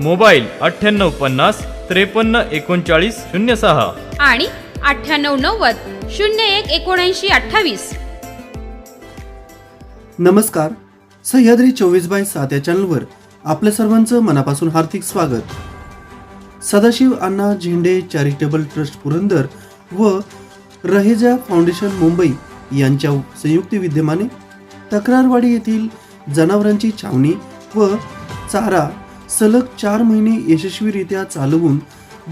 Mobile अठ्ठ्याण्णव पन्नास त्रेपन्न एकोणचाळीस शून्य सहा. आणि अठ्ठ्याण्णव नव्वद शून्य एक एकोणऐंशी अठ्ठावीस. नमस्कार. सह्याद्री चोवीस बाय सात या चॅनलवर आपल्या सर्वांचं मनापासून हार्दिक स्वागत. सदाशिव अण्णा झेंडे चॅरिटेबल ट्रस्ट पुरंदर व रहेजा फाउंडेशन मुंबई यांच्या संयुक्त विद्यमाने तक्रारवाडी येथील जनावरांची छावणी व चारा सलग चार महिने यशस्वीरित्या चालवून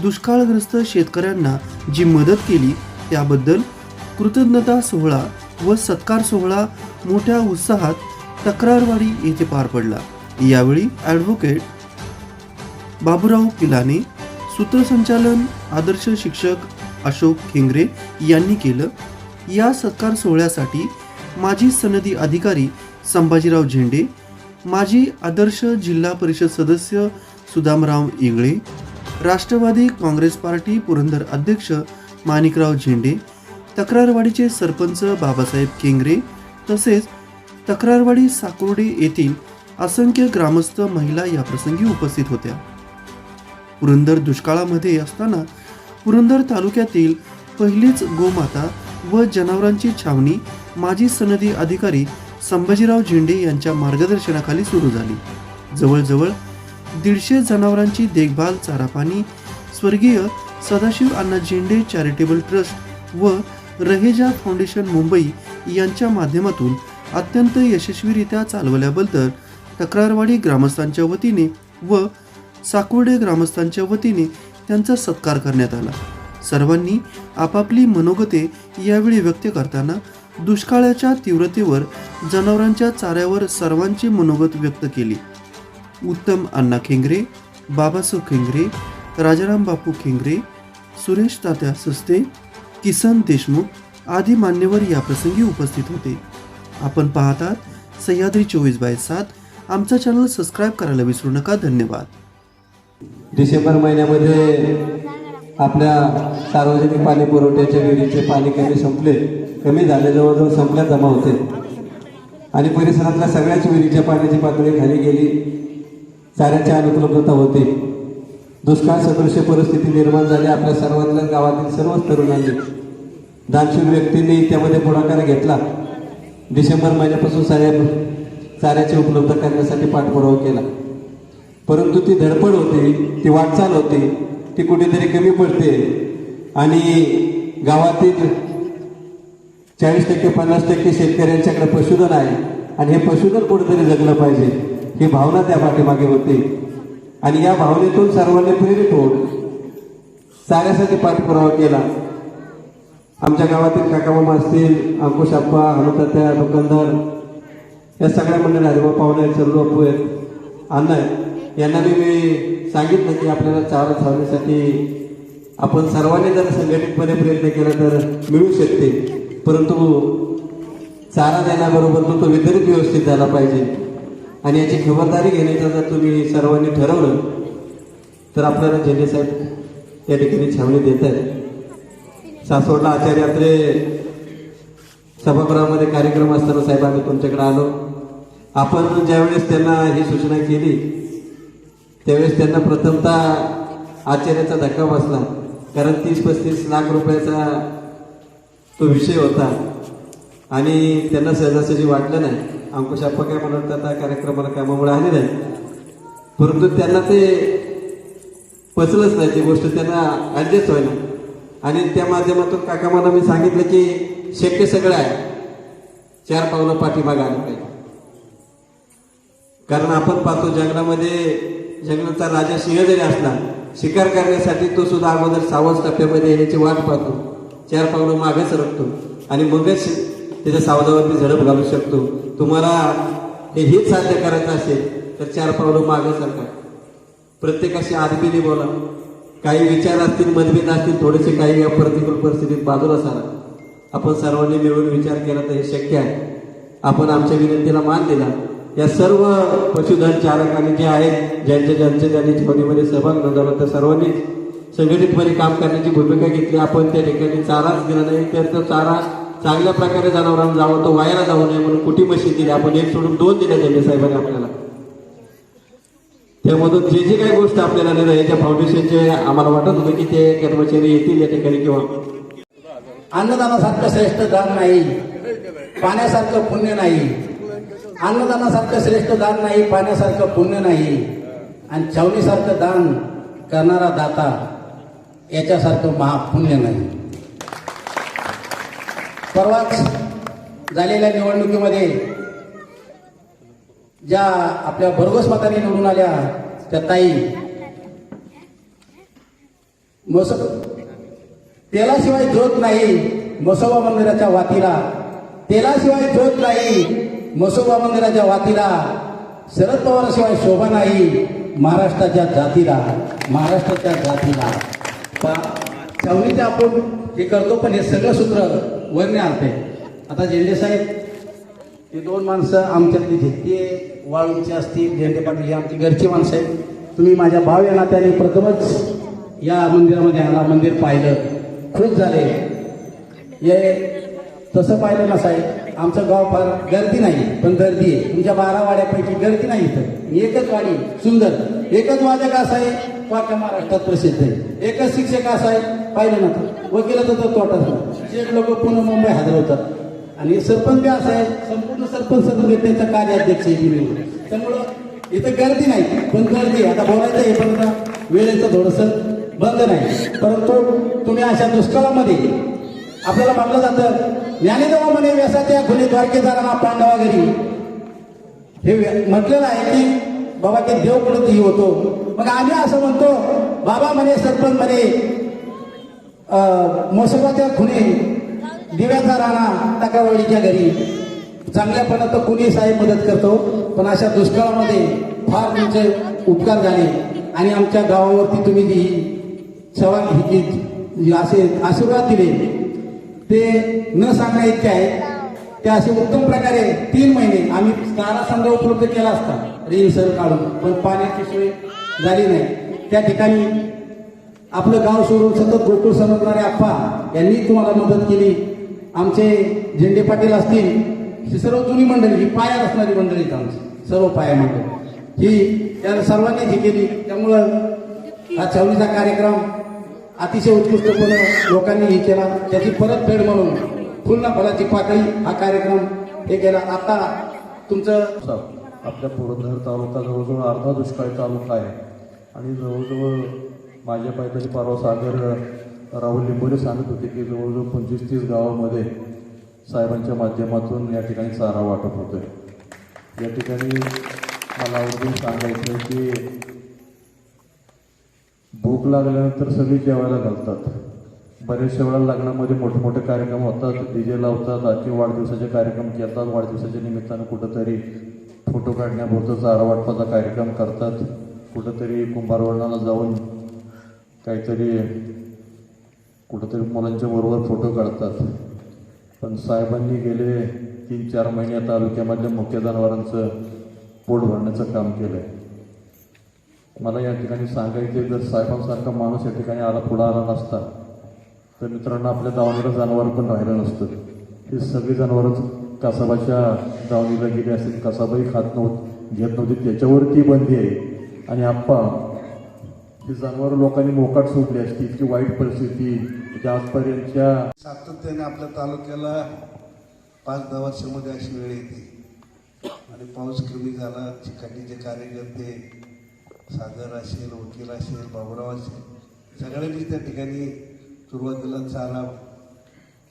दुष्काळग्रस्त शेतकऱ्यांना जी मदत केली त्याबद्दल कृतज्ञता सोहळा व सत्कार सोहळा मोठ्या उत्साहात तक्रारवाडी येथे पार पडला. यावेळी ॲडव्होकेट बाबूराव पिलाने सूत्रसंचालन आदर्श शिक्षक अशोक खेंगरे यांनी केलं. या सत्कार सोहळ्यासाठी माजी सनदी अधिकारी संभाजीराव झेंडे माजी आदर्श जिल्हा परिषद सदस्य सुदामराव इंगळे राष्ट्रवादी काँग्रेस पार्टी पुरंदर अध्यक्ष माणिकराव झेंडे तक्रारवाडीचे सरपंच बाबासाहेब केंगरे तसेच तक्रारवाडी साकोर्डे येथील असंख्य ग्रामस्थ महिला या प्रसंगी उपस्थित होत्या. पुरंदर दुष्काळामध्ये असताना पुरंदर तालुक्यातील पहिलीच गोमाता व जनावरांची छावणी माजी सनदी अधिकारी संभाजीराव झेंडे यांच्या मार्गदर्शनाखाली सुरू झाली. जवळजवळ दीडशे जनावरांची देखभाल चारापाणी स्वर्गीय सदाशिव अण्णा झेंडे चॅरिटेबल ट्रस्ट व रहेजा फाउंडेशन मुंबई यांच्या माध्यमातून अत्यंत यशस्वीरित्या चालवल्याबद्दल तक्रारवाडी ग्रामस्थांच्या वतीने व साकुर्डे ग्रामस्थांच्या वतीने त्यांचा सत्कार करण्यात आला. सर्वांनी आपापली मनोगते यावेळी व्यक्त करताना दुष्काळाच्या तीव्रतेवर जनावरांच्या चाऱ्यावर सर्वांची मनोगत व्यक्त केली. उत्तम अण्णा खेंगरे बाबासाहेब खेंगरे राजाराम बापू खेंगरे सुरेश तात्या सस्ते किसन देशमुख आदी मान्यवर या प्रसंगी उपस्थित होते. आपण पाहतात सह्याद्री चोवीस बाय सात आमचा चॅनल सबस्क्राईब करायला विसरू नका. धन्यवाद. डिसेंबर महिन्यामध्ये आपल्या सार्वजनिक पाणी पुरवठ्याच्या विहिरीचे पाणी कमी संपले. कमी झाले जवळजवळ संपल्या जमा होते. आणि परिसरातल्या सगळ्याच विहिरीच्या पाण्याची पातळी खाली गेली. चाऱ्याची अनुपलब्धता होते. दुष्काळ सदृश्य परिस्थिती निर्माण झाली. आपल्या सर्वांना गावातील सर्वच तरुणांनी दानशूर व्यक्तींनी त्यामध्ये पुढाकार घेतला. डिसेंबर महिन्यापासून साहेब चाऱ्याची उपलब्ध करण्यासाठी पाठपुरावा केला. परंतु ती धडपड होती ती वाटचाल होती ती कुठेतरी कमी पडते. आणि गावातील चाळीस टक्के पन्नास टक्के शेतकऱ्यांच्याकडे पशुधन आहे आणि हे पशुधन कुठेतरी जगलं पाहिजे ही भावना त्या पाठीमागे होती. आणि या भावनेतून सर्वांनी प्रेरित होऊन चाऱ्यासाठी पाठपुरावा केला. आमच्या गावातील काकामामा असतील अंकुश आप्पा हनुतात्या दुकानदार या सगळ्या मंडळी हरिभाऊ पाहुणे आहेत सर्व अप्पू आहेत अन्न आहेत. यांना मी मी सांगितलं की आपल्याला चारा छावण्यासाठी आपण सर्वांनी जर संघटितपणे प्रयत्न केला तर मिळू शकते. परंतु चारा देण्याबरोबर तो तो वितरित व्यवस्थित झाला पाहिजे. आणि याची खबरदारी घेण्याचं जर तुम्ही सर्वांनी ठरवलं तर आपल्याला झेंडे साहेब या ठिकाणी छावणी देत आहेत. सासवडला आचार्य यात्रे सभागृहामध्ये कार्यक्रम असताना साहेब आम्ही तुमच्याकडे आलो. आपण ज्यावेळेस त्यांना ही सूचना केली त्यावेळेस त्यांना प्रथमतः आचार्याचा धक्का बसला. कारण तीस पस्तीस लाख रुपयाचा तो विषय होता. आणि त्यांना सहजासहजी वाटलं नाही. अंकुश अप्पा काय म्हणत आता कार्यक्रमाला कामामुळे आले नाही परंतु त्यांना ते पचलंच नाही ती गोष्ट त्यांना ॲडजस्ट व्हायला आणि त्या माध्यमातून काका मला मी सांगितलं की शक्य सगळं आहे. चार पावलं पाठीमागे आलं पाहिजे. कारण आपण पाहतो जंगलामध्ये जंगलाचा राजा सिंह जरी असला शिकार करण्यासाठी तो सुद्धा अगोदर सावध टप्प्यामध्ये येण्याची वाट पाहतो. चार पावलं मागे सरकतो. आणि मगच त्याच्या सावधावरती झडप घालू शकतो. तुम्हाला हे हेच साध्य करायचं असेल तर चार पावलं मागे सरका. प्रत्येकाशी आदबीने बोला. काही विचार असतील मतभेद असतील थोडेसे काही या प्रतिकूल परिस्थितीत बाजूला सारा. आपण सर्वांनी मिळून विचार केला तर हे शक्य आहे. आपण आमच्या विनंतीला मान दिला. या सर्व पशुधन चालकांनी जे आहेत ज्यांच्या ज्यांच्या त्यांनी ठेवणीमध्ये सहभाग नोंदवला तर सर्वांनीच संघटितपणे काम करण्याची भूमिका घेतली. आपण त्या ठिकाणी चाराच दिला नाही. तर तो चारा चांगल्या प्रकारे जनावरांना जावं तो वायाला जाऊ नये म्हणून कुठी मशीन दिली? आपण एक सोडून दोन दिल्या त्यांनी साहेबांनी आपल्याला. त्यामधून जे जे काही गोष्ट आपल्याला नाही याच्या फाउंडेशनचे आम्हाला वाटत होतं की ते कर्मचारी येतील या ठिकाणी किंवा अन्नदानासारखं श्रेष्ठ दान नाही. पाण्यासारखं पुण्य नाही. अन्नदानासारखं श्रेष्ठ दान नाही पाण्यासारखं पुण्य नाही. आणि छावणीसारखं दान करणारा दाता याच्यासारखं महापुण्य नाही. परवाच झालेल्या निवडणुकीमध्ये ज्या आपल्या भरघोस मताने निवडून आल्या त्या ताई मस तेलाशिवाय ज्योत नाही मसोबा मंदिराच्या वातीला. तेलाशिवाय ज्योत नाही मसोबा मंदिराच्या वातीला. शरद पवारशिवाय शोभा नाही महाराष्ट्राच्या जातीला महाराष्ट्राच्या जातीला. पा- छावणीचे आपण हे करतो पण हे सगळं सूत्र वरने आणते. आता झेंडे साहेब हे दोन माणसं आमच्यातली झेट्टी वाळूंची असतील झेंडे पाटील ही आमची घरची माणसं आहेत. तुम्ही माझ्या भाव या नात्याने प्रथमच या मंदिरामध्ये आला मंदिर पाहिलं. खूप झाले. हे तसं पाहिलं ना साहेब आमचं गाव फार गर्दी नाही पण गर्दी आहे. तुमच्या बारा वाड्यापैकी गर्दी नाही इथं. एकच वाडी सुंदर. एकच वादक असा आहे तो महाराष्ट्रात प्रसिद्ध आहे. एकच शिक्षक असा आहे पाहिलं ना वकिलाचा तर तोटाच नाही शेठ लोक पुणे मुंबई हजरवतात आणि सरपंच बी असा आहे संपूर्ण सरपंच संघटनेचा कार्याध्यक्ष आहे मी त्यामुळं इथं गर्दी नाही पण गर्दी आता बोलायचं हे पण वेळेचं थोडंसं बंद नाही. परंतु तुम्ही अशा दुष्काळामध्ये आपल्याला म्हटलं जातं ज्ञानेदेवा म्हणे व्यसाच्या खुले द्वारकेदारांना पांडवा घरी. हे म्हटलेलं आहे की बाबा ते देव कुठेही होतो. मग आम्ही असं म्हणतो बाबा म्हणे सरपंच म्हणे अं, मोसोबाच्या खुने दिव्याचा राणा टाकावळीच्या घरी. चांगल्यापणात तर कुणी साहेब मदत करतो पण अशा दुष्काळामध्ये फार तुमचे उपकार झाले. आणि आमच्या गावावरती तुम्ही जी सवाल ही असे आशीर्वाद दिले ते न सांगण्या इतके आहे ते असे उत्तम प्रकारे तीन महिने आम्ही चारा संघ उपलब्ध केला असता. रिसर काढून. पण पाण्याची सोय झाली नाही. त्या ठिकाणी आपलं गाव सोडून सतत गोकुळ समजणारे आप्पा यांनी तुम्हाला मदत केली. आमचे झेंडे पाटील असतील ही सर्व जुनी मंडळी ही पायात असणारी मंडळी आमची. सर्व पाया मंडळी ही त्या सर्वांनी ही केली. त्यामुळं हा छावणीचा कार्यक्रम अतिशय उत्कृष्टपणे लोकांनी हे केला. त्याची परतफेड म्हणून फुलना फळाची पाकळी हा कार्यक्रम हे केला. आता तुमचं आपल्या पुरंदर तालुका जवळजवळ अर्धा दुष्काळी तालुका आहे. आणि जवळजवळ माझ्या पायथ्याचे परवा सागर राहुल लिंबोले सांगत होते की जवळजवळ पंचवीस तीस गावामध्ये साहेबांच्या माध्यमातून या ठिकाणी चारा वाटप आहे या ठिकाणी मला आवडून सांगायचं आहे की भूक लागल्यानंतर सगळी जेवायला घालतात. बरेचशा वेळा लग्नामध्ये मोठे मोठे कार्यक्रम होतात. डी जे लावतात आणखी वाढदिवसाचे कार्यक्रम करतात वाढदिवसाच्या निमित्तानं कुठंतरी फोटो काढण्यापुरतं चारा वाटपाचा कार्यक्रम करतात. कुठंतरी कुंभारवर्णाला जाऊन काहीतरी कुठंतरी मुलांच्या बरोबर फोटो काढतात. पण साहेबांनी गेले तीन चार महिने तालुक्यामधल्या मुख्य जनावरांचं पोट भरण्याचं काम केलं आहे मला या ठिकाणी सांगायचे जर साहेबांसारखा माणूस या ठिकाणी आला पुढं आला नसता तर मित्रांनो आपल्या दावणीला जनावर पण राहिलं नसतं. ही सगळी जनावरच कासाबाच्या दावणीला गेली असतील. कासाबाही खात नव्हत घेत नव्हती. त्याच्यावरती बंदी आहे. आणि आप्पा ही जनावर लोकांनी मोकाट सोडली असती. इतकी वाईट परिस्थिती. म्हणजे आजपर्यंतच्या सातत्याने आपल्या तालुक्याला पाच दहा वर्षामध्ये अशी वेळ येते. आणि पाऊस कमी झाला चिकाटीचे कार्यकर्ते सागर असेल वकील असेल बाबुराव असेल सगळ्यांनीच त्या ठिकाणी सुरुवातीला चारा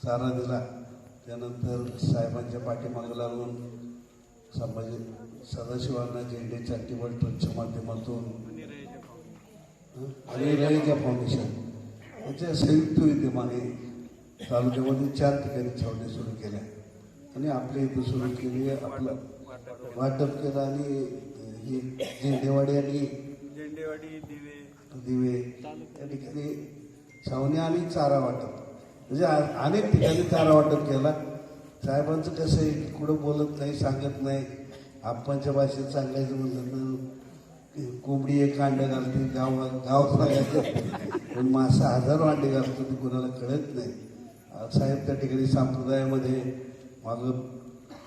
चारा दिला. त्यानंतर साहेबांच्या पाठीमागं लागून संभाजी सदाशिवांना झेंडे चॅरिटेबल ट्रस्टच्या माध्यमातून? आणि रयजा फाउंडेशन याच्या संयुक्त विद्यमाने तालुक्यामध्ये चार ठिकाणी छावण्या सुरू केल्या. आणि आपल्या इथं सुरू केली आपलं वाटप केलं आणि ही झेंडेवाडी आणि दिवे. या ठिकाणी छावणी आणि चारा वाटप. म्हणजे आ- अनेक ठिकाणी चारा वाटप केला. साहेबांचं कसं आहे की कुठं बोलत नाही सांगत नाही. आप्पांच्या भाषेत सांगायचं म्हणलं तर कोंबडी एक अंडं घालते गाव गाव सांगायचं. पण मासा हजारो अंडे घालतो ते कुणाला कळत नाही. साहेब त्या ठिकाणी संप्रदायामध्ये मागं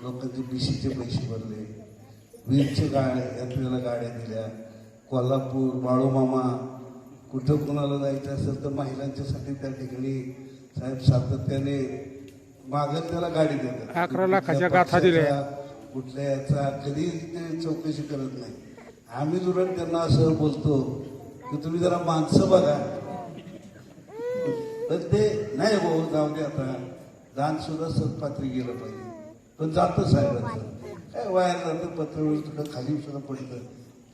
लोकांचे बीसीचे पैसे भरले. वीरचे गाड्या यात्रेला गाड्या दिल्या. कोल्हापूर बाळूमामा कुठं कुणाला जायचं असेल तर महिलांच्यासाठी त्या ठिकाणी साहेब सातत्याने मागत त्याला गाडी देतात. अकरा लाखाच्या कुठल्या गाथा दिल्या. कुठल्या याचा कधी ते चौकशी करत नाही. आम्ही दुरण त्यांना असं बोलतो की तुम्ही जरा माणसं बघा. पण ते नाही भाऊ जाऊ दे आता. दान सुद्धा सत्पात्री गेलं पाहिजे. पण जातं साहेबांचं काय वाया जातं पत्रावर तुला खाली सुद्धा पडतं.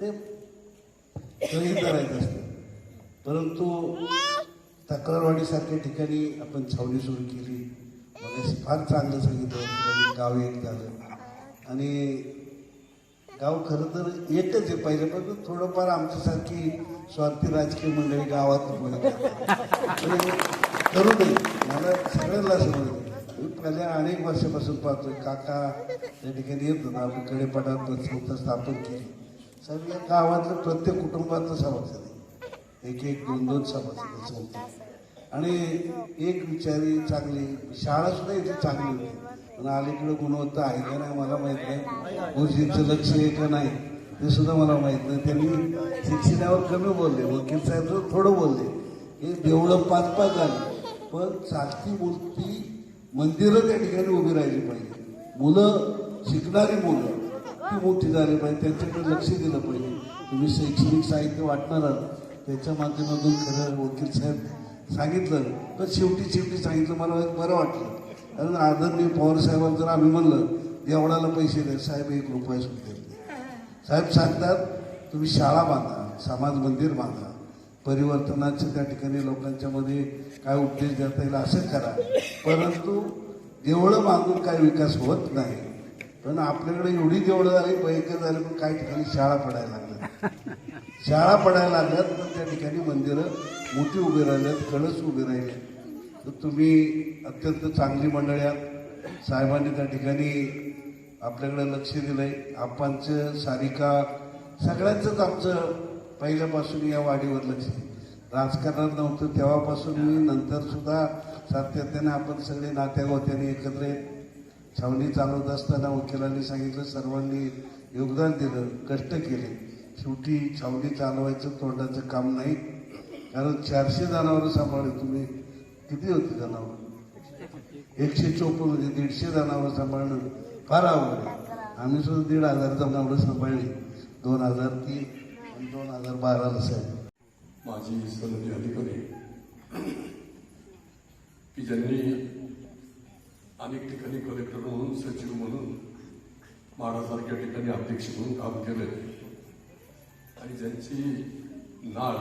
ते करायचं असतं. परंतु तक्रारवाडीसारख्या ठिकाणी आपण छावणी सुरू केली. मला फार चांगलं सांगितलं गाव एक झालं. आणि गाव खरं तर एकच आहे पहिल्यापासून थोडंफार आमच्यासारखी स्वार्थी राजकीय मंडळी गावात म्हणजे करू नये. मला सगळ्यांना समजलं मी पहिल्या अनेक वर्षापासून पाहतोय काका त्या ठिकाणी येत होता आपण कडेपाटात संस्था स्थापन केली. साहेब या गावातलं प्रत्येक कुटुंबातलं सभासद एक एक दोन दोन सभासद आणि एक विचारी चांगली शाळा सुद्धा इथे चांगली होती. पण अलीकडे गुणवत्ता आहे का नाही मला माहीत नाही. गुरुजींचं लक्ष आहे का नाही. ते सुद्धा मला माहीत नाही. त्यांनी शिक्षणावर कमी बोलले. वकील साहेब थोडं बोलले. हे देवळं पाच पाच झाली. पण चालती मूर्ती मंदिरं त्या ठिकाणी उभी राहिली पाहिजे. मुलं शिकणारी मुलं ती मोठी झाली पाहिजे. त्यांच्याकडे लक्ष दिलं पाहिजे. तुम्ही शैक्षणिक साहित्य वाटणार आहात. त्याच्या माध्यमातून खरं वकील साहेब सांगितलं. तर शेवटी शेवटी सांगितलं मला एक बरं वाटलं. कारण आदरणीय पवार साहेबांना जर आम्ही म्हणलं एवढ्याला पैसे द्या साहेब एक रुपया सुद्धा साहेब सांगतात तुम्ही शाळा बांधा समाज मंदिर बांधा. परिवर्तनाचे त्या ठिकाणी लोकांच्या मध्ये काय उपदेश देता येईल असं करा. परंतु देवळं बांधून काय विकास होत नाही. पण आपल्याकडे एवढी देवळं झाली बैक झाली पण काही ठिकाणी शाळा पडायला लागल्या. शाळा पडायला लागल्यात तर त्या ठिकाणी मंदिरं मोठी उभी राहिल्यात कळस उभी राहिले. तर तुम्ही अत्यंत चांगली मंडळी आहात. साहेबांनी त्या ठिकाणी आपल्याकडे लक्ष दिलं आहे आपांचं सारिका सगळ्यांचंच आमचं पहिल्यापासून या वाडीवर लक्ष राजकारणात नव्हतं तेव्हापासून मी नंतरसुद्धा सातत्याने आपण सगळे नात्यागोत्याने एकत्र येत छावणी चालवत असताना वकिलांनी सांगितलं सर्वांनी योगदान दिलं कष्ट केले. शेवटी छावणी चालवायचं तोंडाचं काम नाही. कारण चारशे जनावरं सांभाळले तुम्ही. किती होते जनावर? एकशे चोपन्न म्हणजे दीडशे जनावरं सांभाळणं फार आवड आम्ही सुद्धा दीड हजार जनावरं सांभाळली. दोन हजार तीन आणि दोन हजार बाराला साहेब. माझी सनदी अधिकारी की ज्यांनी अनेक ठिकाणी कलेक्टर म्हणून सचिव म्हणून महाराजसारख्या ठिकाणी अध्यक्ष म्हणून काम केले आणि ज्यांची नाळ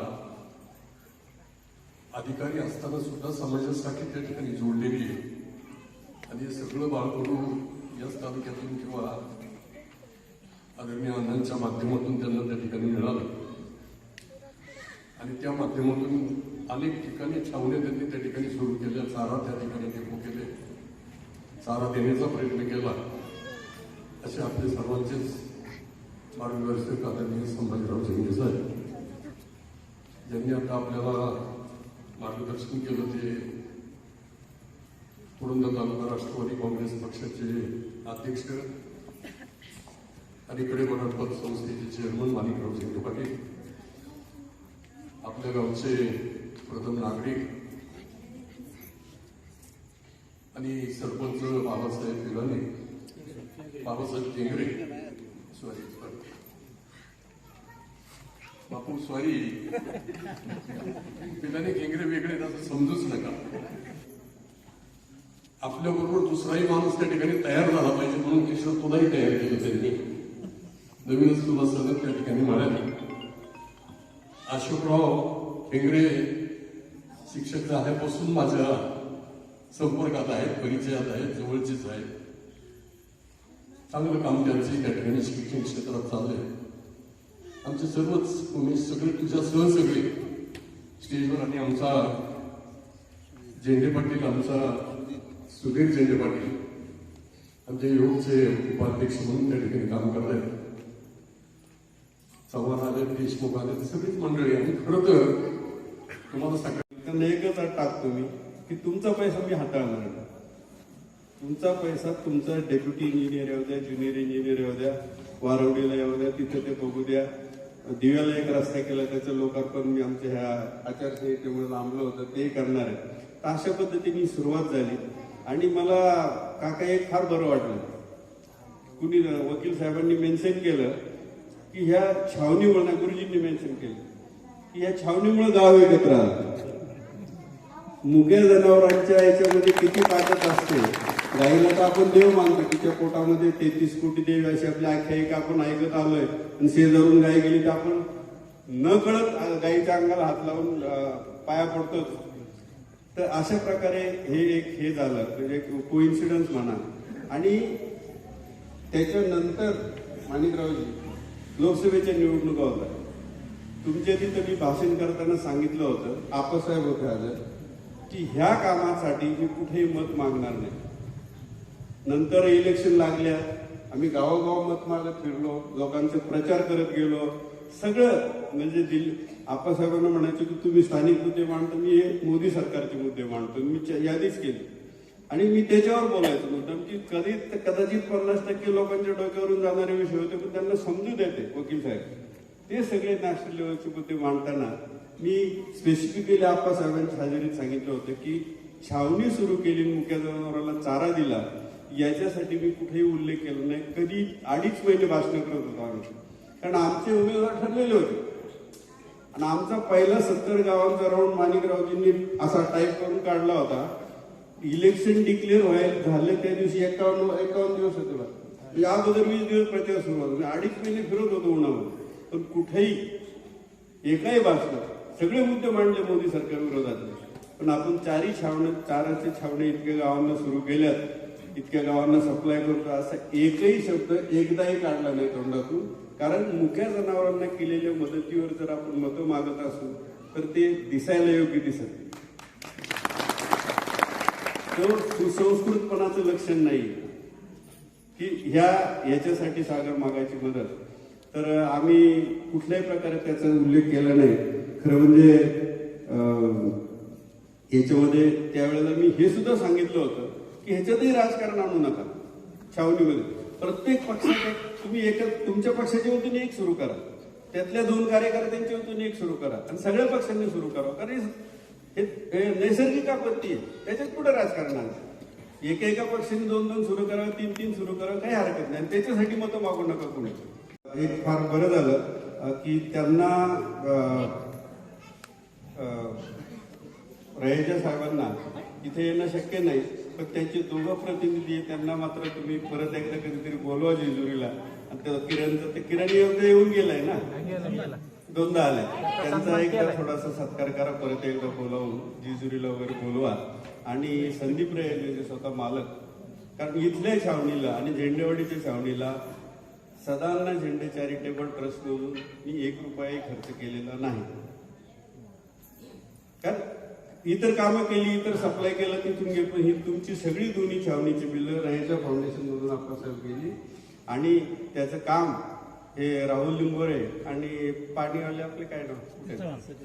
अधिकारी असताना सुद्धा समाजासाठी त्या ठिकाणी जोडलेली आहे. आणि हे सगळं बाळकडू याच तालुक्यातून किंवा आदरणीय अण्णांच्या माध्यमातून त्यांना त्या ठिकाणी मिळालं. आणि त्या माध्यमातून अनेक ठिकाणी छावण्या त्यांनी त्या ठिकाणी सुरू केल्या. चारा त्या ठिकाणी डेपो केले. चारा देण्याचा प्रयत्न केला. असे आपले सर्वांचेच मार्गदर्शक आदरणीय संभाजीराव झेंगे साहेब ज्यांनी आता आपल्याला मार्गदर्शन केलं ते पुरंदर तालुका राष्ट्रवादी काँग्रेस पक्षाचे अध्यक्ष अलीकडे मराठवाद संस्थेचे चेअरमन माणिकराव झेंगे पाटील आपल्या गावचे प्रथम नागरिक आणि सरपंच बाबासाहेब पिलाने बाबासाहेब केंगरे सॉरी. बापू सॉरी पिलाने केंगरे वेगळे असं समजूच नका. आपल्याबरोबर दुसराही माणूस त्या ठिकाणी तयार झाला पाहिजे म्हणून किशोर तुलाही तयार केलं त्यांनी नवीनच तुला सगळं त्या ठिकाणी मिळाली. अशोकराव ठेंगरे शिक्षक झाल्यापासून माझ्या संपर्कात आहेत परिचयात आहेत जवळचेच आहेत. चांगलं काम त्यांचंही त्या ठिकाणी शिक्षण क्षेत्रात चाललंय आमचे सर्वच तुम्ही सगळे तुझ्या सह सगळे स्टेजवर आणि आमचा झेंडे पाटील आमचा सुधीर झेंडे पाटील आमच्या योगचे उपाध्यक्ष म्हणून त्या ठिकाणी काम करत आहेत चव्हाण आले देशमुख आले सगळीच मंडळी आणि खरं तर तुम्हाला सगळ्या त्यांना एकच टाकतो मी की तुमचा पैसा मी हाताळणार तुमचा पैसा तुमचा डेप्युटी इंजिनियर येऊ द्या ज्युनियर इंजिनियर येऊ द्या वारवडीला येऊ द्या तिथे ते बघू द्या. दिव्याला एक रस्ता केला त्याचं लोकार्पण मी आमच्या ह्या आचारसंहितेमुळे लांबलं होतं ते करणार आहे. तर अशा पद्धतीने सुरुवात झाली. आणि मला काका एक फार बरं वाटलं. कुणी वकील साहेबांनी मेन्शन केलं की ह्या छावणीमुळे ना गुरुजींनी मेन्शन केलं की या छावणीमुळे गाव एकत्र आलं. मुक्या जनावरांच्या याच्यामध्ये किती ताकद असते? गाईला तर आपण देव मानतो तिच्या पोटामध्ये तेहतीस कोटी देव अशी आपली आख्यायिका आपण ऐकत आलोय. आणि शेजारून गाय गेली तर आपण न कळत गाईच्या अंगाला हात लावून पाया पडतोच तर अशा प्रकारे हे एक हे झालं म्हणजे कोइन्सिडन्स म्हणा. आणि त्याच्यानंतर माणिकरावजी लोकसभेच्या निवडणुका होत्या. तुमच्या तिथं मी भाषण करताना सांगितलं होतं आपासाहेब होते आज की ह्या कामासाठी मी कुठेही मत मागणार नाही. नंतर इलेक्शन लागल्या. आम्ही गावोगाव मत मागत फिरलो लोकांचे प्रचार करत गेलो. सगळं म्हणजे दिल्ली आप्पासाहेबांना म्हणायचं की तुम्ही स्थानिक मुद्दे मांडतो मी हे मोदी सरकारचे मुद्दे मांडतो. मी च- यादीच केली. आणि मी त्याच्यावर बोलायचं. मुद्दाम की कधी कदाचित पन्नास टक्के लोकांच्या डोक्यावरून जाणारे विषय होते पण त्यांना समजू देते वकील साहेब. ते सगळे नॅशनल लेवलचे मुद्दे मांडताना मी स्पेसिफिकली आप्पासाहेबांच्या हजेरीत सांगितलं होतं की छावणी सुरू केली मुख्या जनावराला चारा दिला. याच्यासाठी मी कुठेही उल्लेख केला नाही. कधी अडीच महिने भाषण करत होतो आम्ही कारण आमचे उमेदवार ठरलेले होते. आणि आमचा पहिला सत्तर गावांचा राऊंड माणिकरावजींनी असा टाईप करून काढला होता. इलेक्शन डिक्लेअर व्हायला झाले त्या दिवशी एकावन्न एकावन्न दिवस होते म्हणजे अगोदर वीस दिवस प्रचार सुरुवात होती. म्हणजे अडीच महिने फिरत होतो उन्हामध्ये पण कुठेही एकाही भाषण सगळे मुद्दे मांडले मोदी सरकार विरोधातले पण आपण चारही छावण्या चाराचे छावणे इतक्या गावांना सुरू केल्यात. इतक्या गावांना सप्लाय करतो असा एकही शब्द एकदाही काढला नाही तोंडातून. कारण मुख्या जनावरांना केलेल्या मदतीवर जर आपण मतं मागत असू तर ते दिसायला योग्य दिसत तर सुसंस्कृतपणाचं लक्षण नाही की ह्या याच्यासाठी सागर मागायची मदत. तर आम्ही कुठल्याही प्रकारे त्याचा उल्लेख केला नाही. खरं म्हणजे अं, याच्यामध्ये त्यावेळेला मी हे सुद्धा सांगितलं होतं. की ह्याच्यातही राजकारण आणू नका. छावणीमध्ये प्रत्येक पक्षाचे तुम्ही एक तुमच्या पक्षाच्या वतीने एक सुरू करा. त्यातल्या दोन कार्यकर्त्यांच्या वतीने एक सुरू करा. आणि सगळ्या पक्षांनी सुरू करा. कारण हे नैसर्गिक आपत्ती आहे. त्याच्यात कुठं राजकारण आहे एका एका पक्षाने दोन दोन सुरू करावं तीन तीन सुरू करावं काही हरकत नाही. आणि त्याच्यासाठी मतं मागू नका कुणी. एक फार बरं झालं की त्यांना अं, साहेबांना इथे येणं शक्य नाही. पण त्यांचे दोघं प्रतिनिधी आहे, त्यांना मात्र तुम्ही परत एकदा कधीतरी बोलवा जेजुरीला. आणि त्या किरणचं ते किरण एकदा येऊन गेलाय ना? दोनदा आलाय. त्यांचा एकदा थोडासा सत्कार करा परत एकदा बोलावून जेजुरीला वगैरे बोलवा. आणि संदीप रे जे स्वतः मालक कारण इथल्या छावणीला आणि झेंडेवाडीच्या छावणीला सदांना झेंडे चॅरिटेबल ट्रस्ट मधून मी एक रुपयाही खर्च केलेला नाही. कारण इतर कामं केली इतर सप्लाय केलं तिथून घेतो ही तुमची सगळी दोन्ही छावणीची बिल राहायच्या फाउंडेशनमधून आप्पासाहेब केली. आणि त्याचं काम हे राहुल लिंबोरे आणि पाणीवाले आपले काय नाव?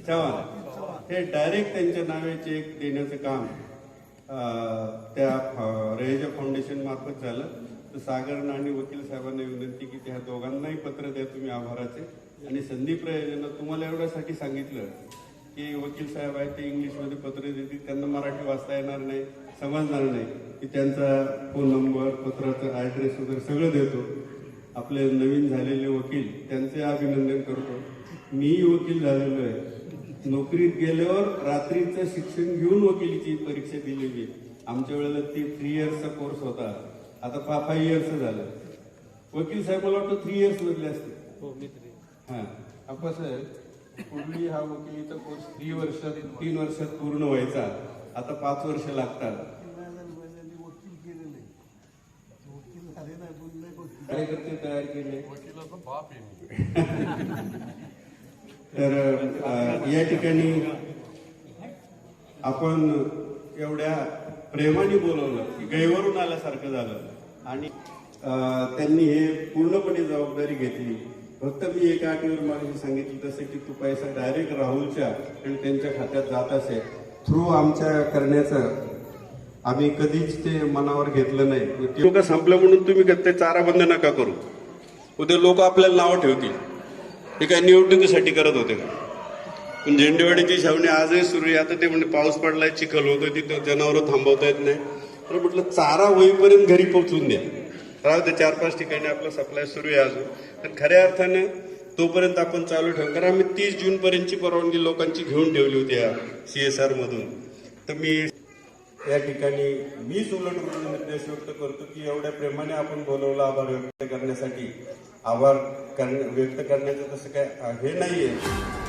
चव्हाण. हे डायरेक्ट त्यांच्या नावे चेक देण्याचं काम त्या रहेजा फाउंडेशन मार्फत झालं. तर सागरनं आणि वकील साहेबांना विनंती की त्या दोघांनाही पत्र द्या तुम्ही आभाराचे. आणि संदीप रायनं तुम्हाला एवढ्यासाठी सांगितलं की वकील साहेब आहेत ते इंग्लिशमध्ये पत्र देतील त्यांना मराठी वाचता येणार नाही समजणार नाही की त्यांचा फोन नंबर पत्राचा ॲड्रेस वगैरे सगळं देतो. आपले नवीन झालेले वकील त्यांचे अभिनंदन करतो. मीही वकील झालेलो आहे. नोकरीत गेल्यावर रात्रीचं शिक्षण घेऊन वकिलीची परीक्षा दिलेली आमच्या वेळेला ते थ्री इयर्सचा कोर्स होता. आता फा फाईव्ह इयर्स झालं. वकील साहेब मला वाटतं थ्री इयर्स मधले असते हा आपण साहेब पूर्वी हा वकिलीचा कोर्स थ्री वर्ष तीन वर्षात पूर्ण व्हायचा. आता पाच वर्ष लागतात. कार्यकर्ते तयार केले. बाप तर या ठिकाणी आपण एवढ्या प्रेमाने बोलवलं की गैवरून आल्यासारखं झालं. आणि त्यांनी हे पूर्णपणे जबाबदारी घेतली. फक्त मी एका अटीवर मला सांगितलं तसं की तू पैसा डायरेक्ट राहुलच्या आणि त्यांच्या खात्यात जात असेल. थ्रू आमच्या करण्याचं आम्ही कधीच ते मनावर घेतलं नाही. लोक संपलं म्हणून तुम्ही ते चारा बंद नका करू. उद्या लोक आपल्याला नावं ठेवतील. हे काय निवडणुकीसाठी करत होते का? पण झेंडेवाडीची छावणी आजही सुरू आहे. आता ते म्हणजे पाऊस पडलाय चिखल होतं तिथं जनावरं थांबवता येत नाही. तर म्हटलं चारा होईपर्यंत घरी पोहोचून द्या. राहू दे चार पाच ठिकाणी आपला सप्लाय सुरू आहे अजून. तर खऱ्या अर्थानं तोपर्यंत आपण चालू ठेवू. कारण आम्ही तीस जूनपर्यंतची परवानगी लोकांची घेऊन ठेवली होती या सी एस आर मधून. तर मी या ठिकाणी मीच उलट म्हणून निर्देश व्यक्त करतो की एवढ्या प्रेमाने आपण बोलवलं आभार व्यक्त करण्यासाठी. आभार करण्या- व्यक्त करण्याचं तसं काय हे नाही आहे